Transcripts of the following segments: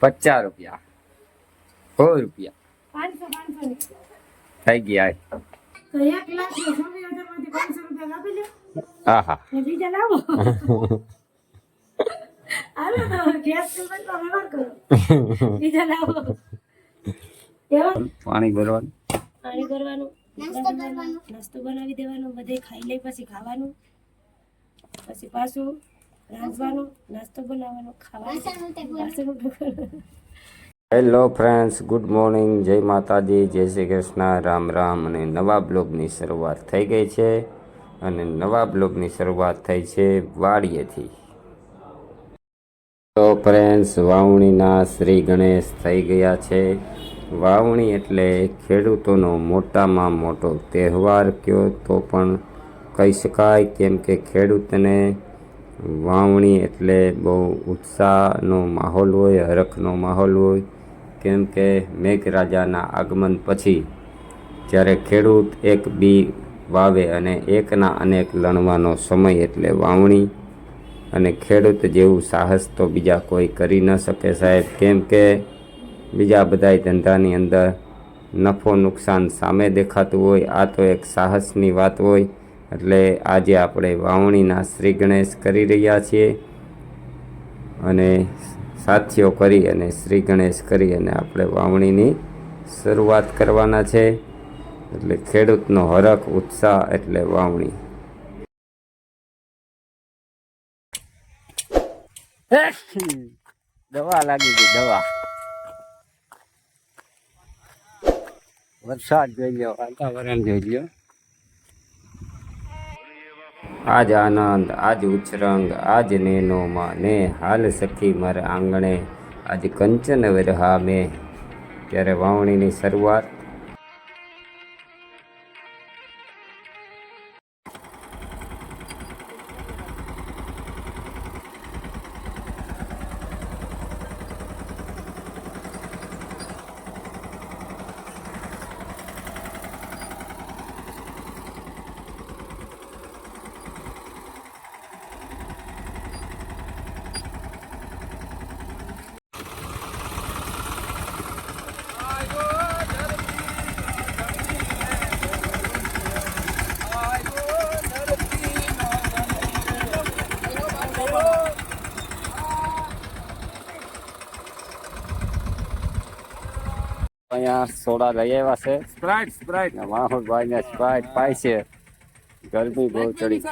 પચાસ રૂપિયા. સો રૂપિયા. થઈ ગયા. હા હા પાણી ભરવાનું. પાણી ભરવાનું નાસ્તો બનાવી દેવાનો બધે ખાઈ લઈ પછી ખાવાનું. પછી પાછું રાંધવાનું નાસ્તો બનાવવાનો ખાવાનો હેલો ફ્રેન્ડ્સ ગુડ મોર્નિંગ જય માતાજી જય શ્રી કૃષ્ણ રામ રામ. અને નવા બ્લોગની શરૂઆત થઈ ગઈ છે. અને નવા બ્લોગની શરૂઆત થઈ છે વાડીએથી. તો ફ્રેન્ડ્સ વાવણીના શ્રી ગણેશ થઈ ગયા છે. વાવણી એટલે ખેડૂતોનો મોટામાં મોટો તહેવાર કયો તો પણ કહી શકાય કેમ કે ખેડૂતને વાવણી એટલે બહુ ઉત્સાહનો માહોલ હોય, હરખનો માહોલ હોય. કેમ કે મેઘરાજાના આગમન પછી જ્યારે ખેડૂત એક બી વાવે અને એકના અનેક લણવાનો સમય એટલે વાવણી અને ખેડૂત જેવું સાહસ તો બીજા કોઈ કરી ન શકે સાહેબ. કેમ કે બીજા બધાય ધંધાની અંદર નફો નુકસાન સામે દેખાતું હોય, આ તો એક સાહસની વાત હોય. એટલે આજે આપણે વાવણીના શ્રી ગણેશ કરી રહ્યા છીએ અને સાથીઓ કરી અને શ્રી ગણેશ કરી અને આપણે વાવણીની શરૂઆત કરવાના છે. એટલે ખેડૂતનો હરખ, ઉત્સાહ એટલે વાવણી. દવા લાગી ગઈ, દવા. વરસાદ જોઈ લ્યો, વાતાવરણ જોઈ આજ આનંદ, આજ ઉછરંગ, આજ નેનોમાં ને હાલ સખી મારા આંગણે, આજ કંચન વિરહા મેં ત્યારે વાવણીની શરૂઆત અહીંયા સોડા લઈ આવ્યા છે. સ્પ્રાઇટ સ્પ્રાઇટ ભાઈ ને સ્પ્રાઇટ પાય છે. ગરમી બહુ ચડી.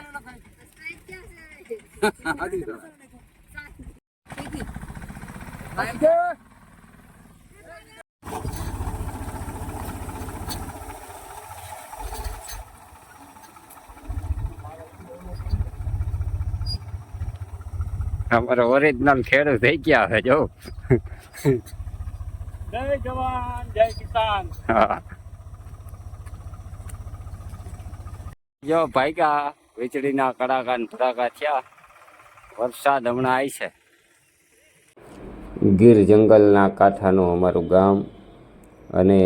અમારો ઓરિજિનલ ખેડૂત થઈ ગયા છે જો. જય જવાન, જય કિસાન. જો ભાઈકા વીજળીના કડાકા ને ભડાકા થયા. વરસાદ હમણાં આવી છે. ગીર જંગલના કાંઠાનું અમારું ગામ અને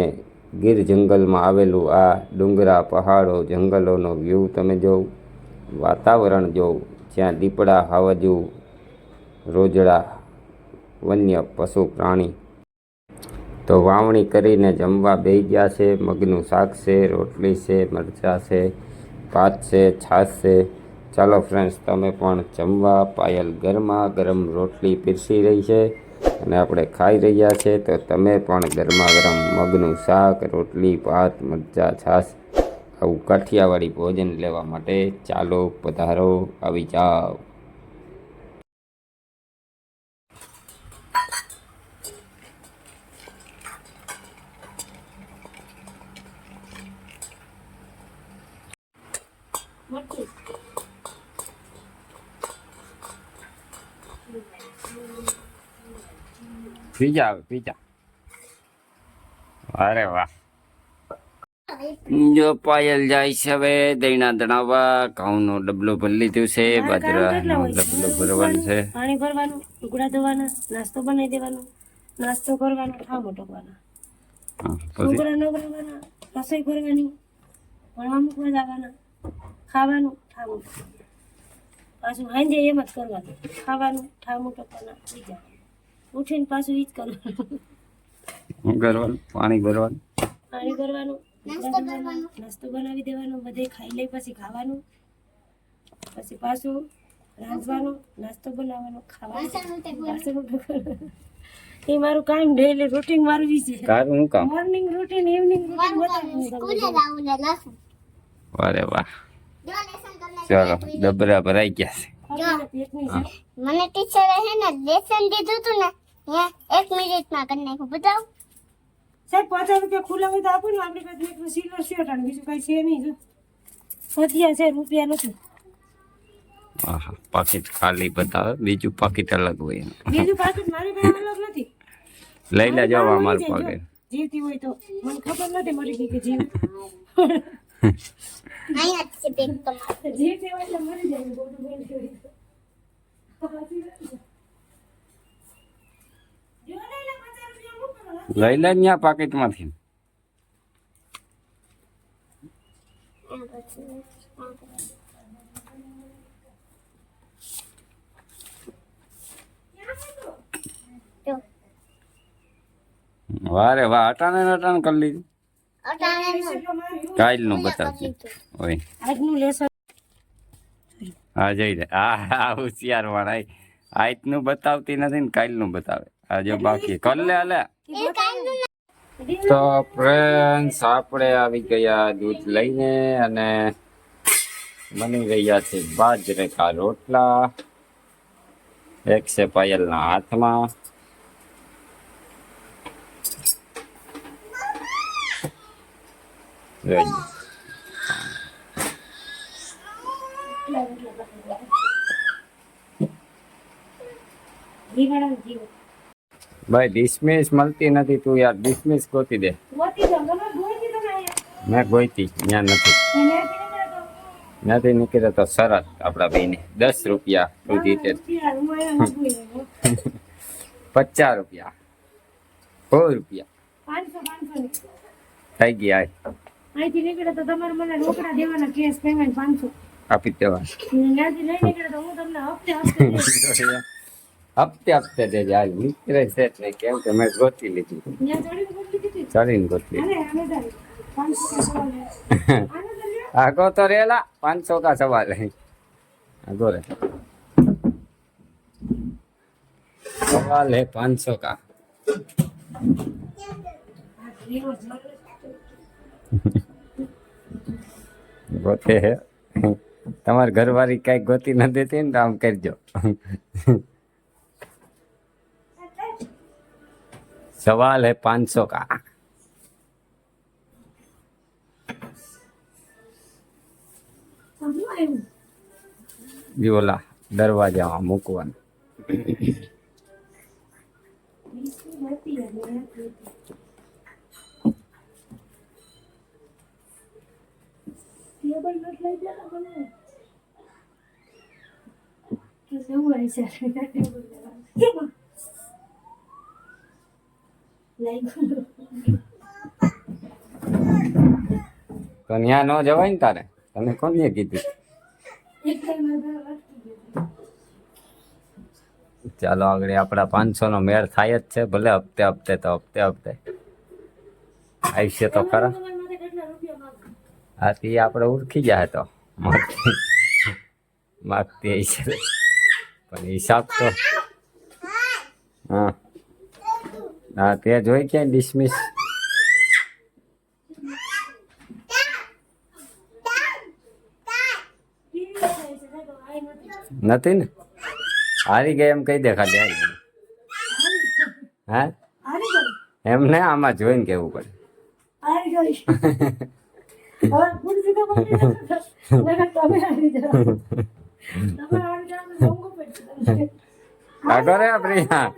ગીર જંગલમાં આવેલું આ ડુંગરા, પહાડો, જંગલોનો વ્યૂ તમે જોવ વાતાવરણ જોવ જ્યાં દીપડા, હાવજુ, રોજડા, વન્ય, પશુ, પ્રાણી તો વાવણી કરીને જમવા બેહી ગયા છે. મગનું શાક છે, રોટલી છે, મરચાં છે, ભાત છે, છાશ છે. ચાલો ફ્રેન્ડ્સ તમે પણ જમવા પાયલ ગરમા ગરમ રોટલી પીરસી રહી છે અને આપણે ખાઈ રહ્યા છે. તો તમે પણ ગરમા ગરમ મગનું શાક, રોટલી, ભાત, મરચાં, છાશ આવું કાઠિયાવાડી ભોજન લેવા માટે ચાલો પધારો. આવી જાઓ. મરચું. પીજા આવે પીજા. અરે વાહ. જો પાયલ જાય છે હવે દૈણા દણાવવા ઘઉંનો ડબલો ભરી લીધું છે બાજરા બાજરાનો ડબલો ભરવાનો છે. પાણી ભરવાનું ટુકડા ધોવાના નાસ્તો બનાવી દેવાનો નાસ્તો કરવાનો ઠામો ટોકવાના હા, પછી? છોકરા નવરાવાના રસોઈ કરવાની ભણવા મૂકવા જવાના. ખાવાનું ઠામું પાછું હાંજે એમ જ કરવાનું ખાવાનું ઠામું ટોકવાના બીજા ઉઠીને પાછું ઈ જ કરવાનું. કરવાનું? પાણી ભરવાનું? પાણી ભરવાનું નાસ્તો બનાવી દેવાનો બધે ખાઈ લઈ પછી ખાવાનું. પછી પાછું રાંધવાનું નાસ્તો બનાવવાનો ખાવાનું. એ મારું કામ ડેલી રૂટિન મારું ઈ છે. તારું શું કામ? મોર્નિંગ રૂટીન ઇવનિંગ રૂટીન બતાવું વારે વાહ. ચાલો ડબરા ભરાઈ ગયા છે. મને ટીચરે હે ને લેસન દીધું તું ને એક મિનિટમાં કરી નાખ્યું. બતાવ. સાહેબ પાંચ રૂપિયા ખુલ્લા હોય તો આપો ને આપણી પાસે એકલું સિલ્વર શર્ટ અને બીજું કઈ છે નહીં જો. પથિયા છે રૂપિયા નથી. આહા પાકીટ ખાલી બતાવે બીજું પાકીટ અલગ હોય બીજું પાકીટ મારી પાસે અલગ નથી. લઈ લેજો મારું અમારું પાકીટ જીવતી હોય તો. મને ખબર નથી મરી ગઈ કે જીવ. અહીંયા જ છે બેગ તમારો જીવતી હોય એટલે મરી જાય બોલું બોલું હોય તો. સાચી વાત છે. જો ને એના પચાસ રૂપિયા મૂકો ને. લઈ લે ત્યાં પાકીટમાંથી જો વારે વાહ અટાણે ને અટાણે કરી લીધું અટાણે નું એવું કાલનું બતાવજો ઓય. હા જઈ રે આ આ હોશિયાર વાળા આજનું બતાવતી નથી ને કાલનું બતાવે. આ જો બાકી. કર લે હાલે તો ફ્રેન્ડ્સ આપણે આવી ગયા દૂધ લઈને અને બની રહ્યા છે બાજરે કા રોટલા. એક છે પાયલના હાથમાં. ભાઈ ડિસમિસ મળતી નથી તું યાર ડિસમિસ ગોતી દે ગોતી ગોતી મેં ગોઈતી ત્યાં નથી નથી નીકળે તો સરસ આપણા ભાઈને દસ રૂપિયા તું જીતે. પચાસ રૂપિયા સો રૂપિયા. થઈ ગયા. અહીંથી નીકળે તો તમારે મને રોકડા દેવાના કેશ પેમેન્ટ પાંચસો આપી જ દેવા ત્યાંથી નહીં નીકળે તો હું તમને હપ્તે હપ્તે દઈશ. હપ્તે હપ્તે દેજે હાલ નીકળે છે જ નહીં કેમ કે મેં ગોતી લીધું ત્યાં ચડીને ગોતી દીધી? ચડીને ગોતી અરે, આને તારી. પાંચસો કા સવાલ છે. આને તો લ્યો. આગો તો રેલા પાંચસો કા સવાલ હે આગો રે સવાલ હે પાંચસો કા આ લેવો જ. ગોતે હે. તમારી ઘરવાળી કઈ ગોતી ન દેતી ને તો આમ કરજો. સવાલ હે પાંચસો કા. સમજો આવ્યું. ઈ ઓલા દરવાજામાં મૂકવાનું. તો ત્યાં ન જવાય ને તારે? તને કોને કીધું. ચાલો આગળ આપણા પાંચસો નો મેળ થાય જ છે. ભલે હપ્તે હપ્તે તો હપ્તે હપ્તે. આવશે તો ખરા તમારા માટે કેટલા રૂપિયા માંગો? આથી આપણે ઓળખી જાય તો માગતી પણ હિસાબ તો હા. હા તે જોઈ ક્યાંય ડિસમિસ. નથી. ને? હારી ગઈ એમ કહી દે ખાલી હારી હા? હારી એમ ને આમાં જોઈને કેવું પડે. હારી ગઈ. હવે ખુરશી તો પકડી નથી. નકર તમે હારી જાઓ. તમે હારી જાઓ તો મોંઘું પડશે તમને. આગળ રે પ્રિયા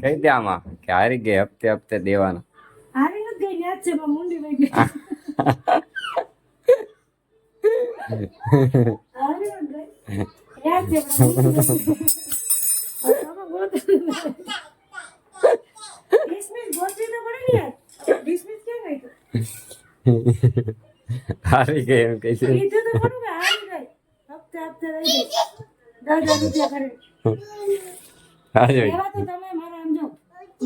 કહી દે આમાં કે હારી ગઈ હપ્તે હપ્તે દેવાનો હારી નથી ગઈ, યાદ છે, પણ મૂંડી વહી ગઈ. હારી નથી ગઈ. યાદ છે, પણ મૂંડી વહી ગઈ. હવે તમે ગોતો. ડિસમિસ ગોતવી તો પડે ને યાર. ડિસમિસ ક્યાં ગઈ તું? હારી ગઈ એમ કહી છે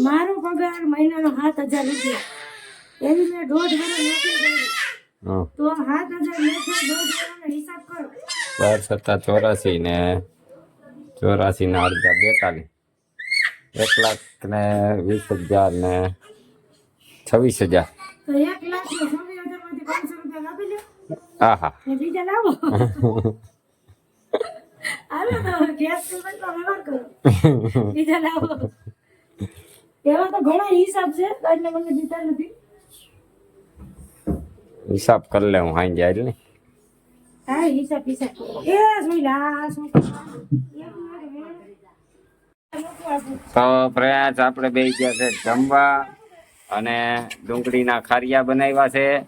મારા પગાર મહિનાનો સાત હજાર રૂપિયા. એવી મેં દોઢ વર્ષ તો સાત હજાર હિસાબ કરો. બાર સત્તા ચોરાસી ને ચોરાસી ને અડધા બેતાલીસ. એક લાખ ને વીસ હજાર ને છવ્વીસ હજાર. તો એક લાખ ને છવ્વીસ હજારમાંથી પાંચસો રૂપિયા કાપી લ્યો હા હા ને બીજા લાવો. હાલો તો ગેસ પેમેન્ટનો વ્યવહાર કરો. બીજા લાવો. એવા તો ઘણા હિસાબ છે એટલે મને દીધા નથી. હિસાબ કરી લે હું હાઈ જાય ને હા હિસાબ હિસાબ. એ સુઈલા શું તો પ્રયાસ આપણે બે ગયા છે જમવા અને ડુંગળીના ખારિયા બનાવ્યા છે.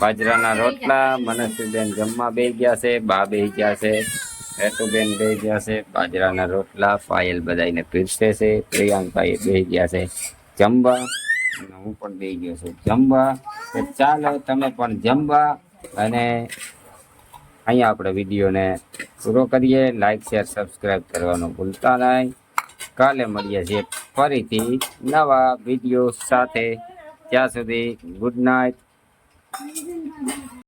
બાજરાના રોટલા મનસ્વીબેન જમવા બે ગયા છે, બા બે ગયા છે, હેતુબેન બે ગયા છે, બાજરાના રોટલા, પાયલ બધાને પીરસે છે પ્રિયાંકભાઈ બે ગયા છે, જમવા. હું પણ બે ગયો છું. જમવા. તો ચાલો તમે પણ જમવા. અને અહીંયા આપણે વિડીયોને પૂરો કરીએ. લાઇક શેર સબસ્ક્રાઈબ કરવાનું ભૂલતા નહીં. કાલે મળીએ છીએ ફરીથી નવા વીડિયો સાથે. ત્યાં સુધી ગુડ નાઇટ 你一进看